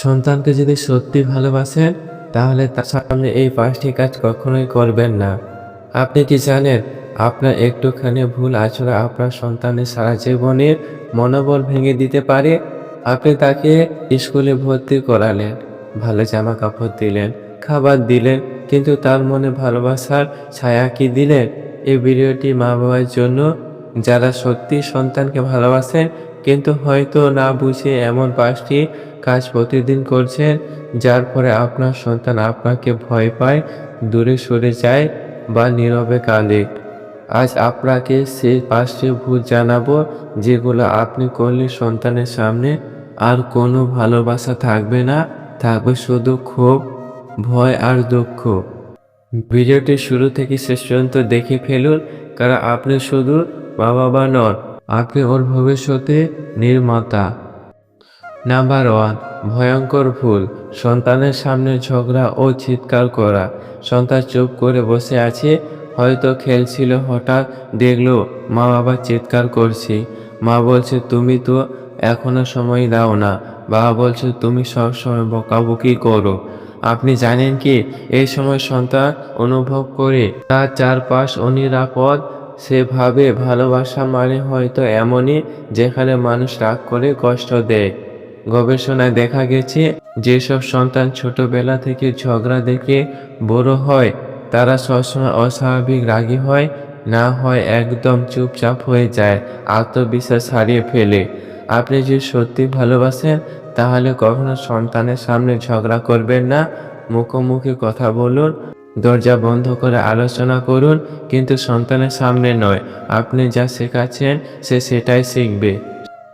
সন্তানকে যদি সত্যি ভালোবাসেন, তাহলে তার সামনে এই পাঁচটি কাজ কখনোই করবেন না। আপনি কি জানেন, আপনার একটুখানি ভুল আচরণ আপনার সন্তানের সারা জীবনের মনোবল ভেঙে দিতে পারে? আপনি তাকে স্কুলে ভর্তি করালেন, ভালো জামা কাপড় দিলেন, খাবার দিলেন, কিন্তু তার মনে ভালোবাসার ছায়া কি দিলেন? এই ভিডিওটি মা বাবার জন্য, যারা সত্যি সন্তানকে ভালোবাসেন কিন্তু হয়তো না বুঝে এমন পাঁচটি কাজ প্রতিদিন করছেন, যার ফলে আপনার সন্তান আপনাকে ভয় পায়, দূরে সরে যায় বা নীরবে কাঁদে। আজ আপনাকে সেই পাঁচটি ভুল জানাব, যেগুলো আপনি করলে সন্তানের সামনে আর কোনো ভালোবাসা থাকবে না, থাকবে শুধু ক্ষোভ, ভয় আর দুঃখ। ভিডিওটি শুরু থেকে শেষ পর্যন্ত দেখে ফেলুন, কারণ আপনি শুধু বাবা বা নন আপনি ওর ভবিষ্যতে নির্মাতা। নাম্বার ওয়ান ভয়ঙ্কর ভুল সন্তানের সামনে ঝগড়া ও চিৎকার করা। সন্তান চুপ করে বসে আছে, হয়তো খেলছিল, হঠাৎ দেখল মা বাবা চিৎকার করছে। মা বলছে, তুমি তো এখনও সময় দাও না। বাবা বলছে, তুমি সবসময় বকাবকি করো। আপনি জানেন কি, এই সময় সন্তান অনুভব করে তার চারপাশ অনিরাপদ সেভাবে ভালোবাসা মানে হয়তো এমনই যেখানে মানুষ রাগ করে, কষ্ট দেয়। গবেষণায় দেখা গেছে, যেসব সন্তান ছোটবেলা থেকে ঝগড়া দেখে বড় হয়, তারা সবসময় অস্বাভাবিক রাগী হয়, না হয় একদম চুপচাপ হয়ে যায়, আত্মবিশ্বাস হারিয়ে ফেলে। আপনি যদি সত্যি ভালোবাসেন, তাহলে কখনো সন্তানের সামনে ঝগড়া করবেন না। মুখোমুখি কথা বলুন দরজা বন্ধ করে আলোচনা করুন, কিন্তু সন্তানের সামনে নয়। আপনি যা শেখাচ্ছেন, সে সেটাই শিখবে।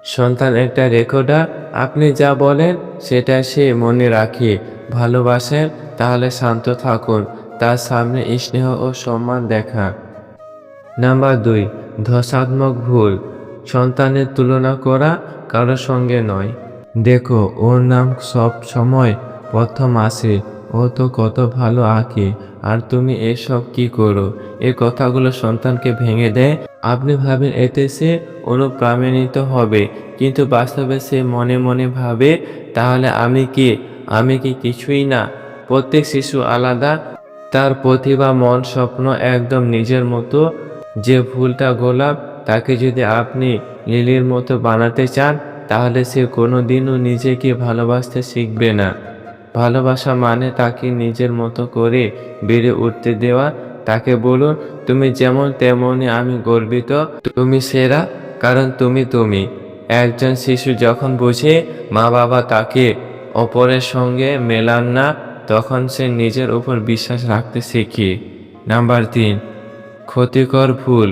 সন্তান একটা রেকর্ডার। আপনি যা বলেন সেটা সে মনে রাখে, ভালোবাসেন, তাহলে শান্ত থাকুন। তার সামনে স্নেহ ও সম্মান দেখা। নাম্বার দুই, ধসাত্মক ভুল। সন্তানের তুলনা করা কারোর সঙ্গে নয়। দেখো, ওর নাম সব সময় প্রথম আসে। ও তো কত ভালো আঁকে। আর তুমি এসব কি করো? এ কথাগুলো সন্তানকে ভেঙে দেয় আপনি ভাবেন এতে সে অনুপ্রাণিত হবে, কিন্তু বাস্তবে সে মনে মনে ভাবে, তাহলে আমি কি? আমি কি কিছুই না? প্রত্যেক শিশু আলাদা। তার প্রতিভা, মন, স্বপ্ন একদম নিজের মতো। যে ভুলটা গোলাপ, তাকে যদি আপনি লিলির মতো বানাতে চান, তাহলে সে কোনো দিনও নিজেকে ভালোবাসতে শিখবে না। ভালোবাসা মানে তাকে নিজের মতো করে বেড়ে উঠতে দেওয়া। তাকে বলুন, তুমি যেমন তেমনই আমি গর্বিত। তুমি সেরা, কারণ তুমি তুমি। একজন শিশু যখন বুঝে মা বাবা তাকে অপরের সঙ্গে মেলান না, তখন সে নিজের উপর বিশ্বাস রাখতে শেখে। নাম্বার তিন, ক্ষতিকর ভুল,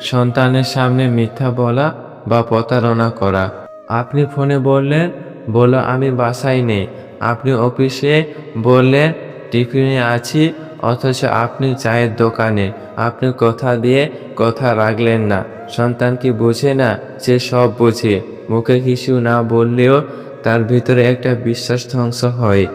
সন্তানের সামনে মিথ্যা বলা বা প্রতারণা করা। আপনি ফোনে বললেন, বলো আমি বাসায় নেই। আপনি অফিসে বললেন টিফিনে আছি, অথচ আপনি চায়ের দোকানে। আপনি কথা দিয়ে কথা রাখলেন না। সন্তান কি বোঝে না সে সব বোঝে? মুখে কিছু না বললেও তার ভিতরে একটা বিশ্বাস ধ্বংস হয়।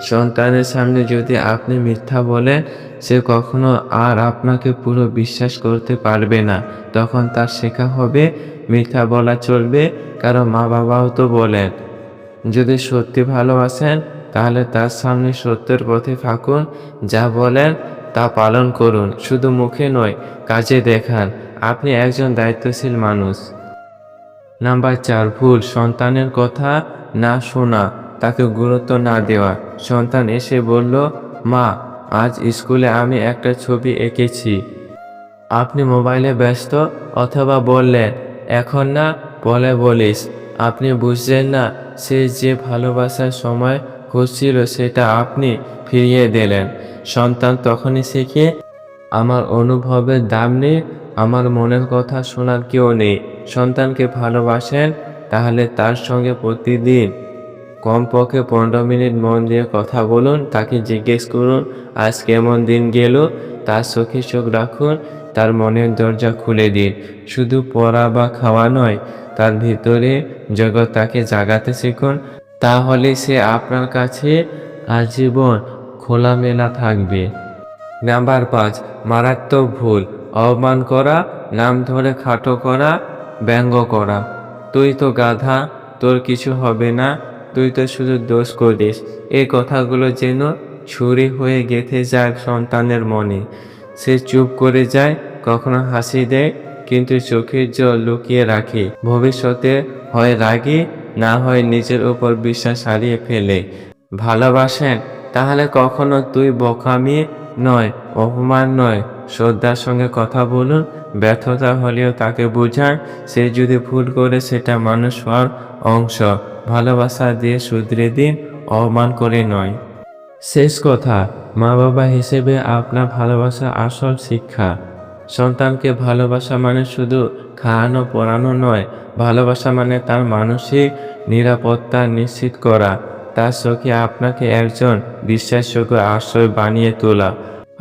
সন্তানের সামনে যদি আপনি মিথ্যা বলেন, সে কখনো আর আপনাকে পুরো বিশ্বাস করতে পারবে না। তখন তার শেখা হবে, মিথ্যা বলা চলবে কারণ মা বাবাও তো বলেন। যদি সত্যি ভালোবাসেন, তাহলে তার সামনে সত্যের পথে থাকুন, যা বলেন তা পালন করুন, শুধু মুখে নয়, কাজে দেখান, আপনি একজন দায়িত্বশীল মানুষ। নাম্বার চার, ভুল, সন্তানের কথা না শোনা, তাকে গুরুত্ব না দেওয়া। সন্তান এসে বলল, মা, আজ স্কুলে আমি একটা ছবি এঁকেছি। আপনি মোবাইলে ব্যস্ত অথবা বললেন, এখন না বলে বলিস আপনি বুঝলেন না, সে যে ভালোবাসার সময় খুঁজছিল সেটা আপনি ফিরিয়ে দিলেন। সন্তান তখনই শেখে, আমার অনুভবের দাম নেই, আমার মনের কথা শোনার কেউ নেই। সন্তানকে ভালোবাসেন, তাহলে তার সঙ্গে প্রতিদিন কমপক্ষে পনেরো মিনিট মন দিয়ে কথা বলুন, তাকে জিজ্ঞেস করুন, আজ কেমন দিন গেল? তার চোখে চোখ রাখুন, তার মনের দরজা খুলে দিন। শুধু পড়া বা খাওয়া নয় তার ভিতরে জগৎ তাকে জাগাতে শিখুন, তাহলে সে আপনার কাছে আজীবন খোলামেলা থাকবে। নাম্বার পাঁচ, মারাত্মক ভুল, অপমান করা, নাম ধরে খাটো করা, ব্যঙ্গ করা। তুই তো গাধা, তোর কিছু হবে না, তুই তো শুধু দোষ করিস। এই কথাগুলো যেন ছুরি হয়ে গেঁথে যায় সন্তানের মনে। সে চুপ করে যায়, কখনো হাসি দেয় কিন্তু চোখের জল লুকিয়ে রাখে। ভবিষ্যতে হয় রাগি, না হয় নিজের উপর বিশ্বাস হারিয়ে ফেলে। ভালোবাসেন, তাহলে কখনো তুই বোকামি নয়, অপমান নয়। শ্রদ্ধার সঙ্গে কথা বলুন, ব্যর্থতা হলেও তাকে বোঝান, সে যদি ভুল করে সেটা মানুষ হওয়ার অংশ। ভালোবাসা দিয়ে শুধরে দিন, অপমান করে নয়। শেষ কথা মা বাবা হিসেবে আপনার ভালোবাসা আসল শিক্ষা। সন্তানকে ভালোবাসা মানে শুধু খাওয়ানো, পড়ানো নয়। ভালোবাসা মানে তার মানসিক নিরাপত্তা নিশ্চিত করা, তার চোখে আপনাকে একজন বিশ্বাসযোগ্য আশ্রয় বানিয়ে তোলা।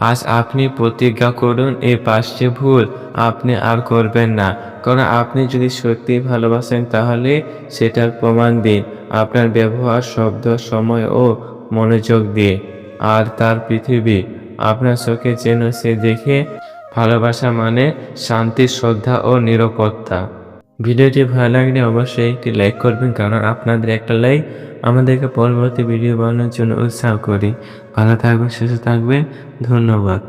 আজ আপনি প্রতিজ্ঞা করুন এই পাঁচটি ভুল আপনি আর করবেন না। কারণ আপনি যদি সত্যি ভালোবাসেন, তাহলে সেটার প্রমাণ দিন আপনার ব্যবহার, শব্দ, সময় ও মনোযোগ দিয়ে। আর তার পৃথিবী, আপনার চোখে যেন সে দেখে ভালোবাসা মানে শান্তি, শ্রদ্ধা ও নিরাপত্তা। ভিডিওটি ভালো লাগলে অবশ্যই একটি লাইক করবেন, কারণ আপনাদের একটা লাইক আমাদেরকে পরবর্তী ভিডিও বানানোর জন্য উৎসাহ করি। ভালো থাকবেন, সুস্থ থাকবে ধন্যবাদ।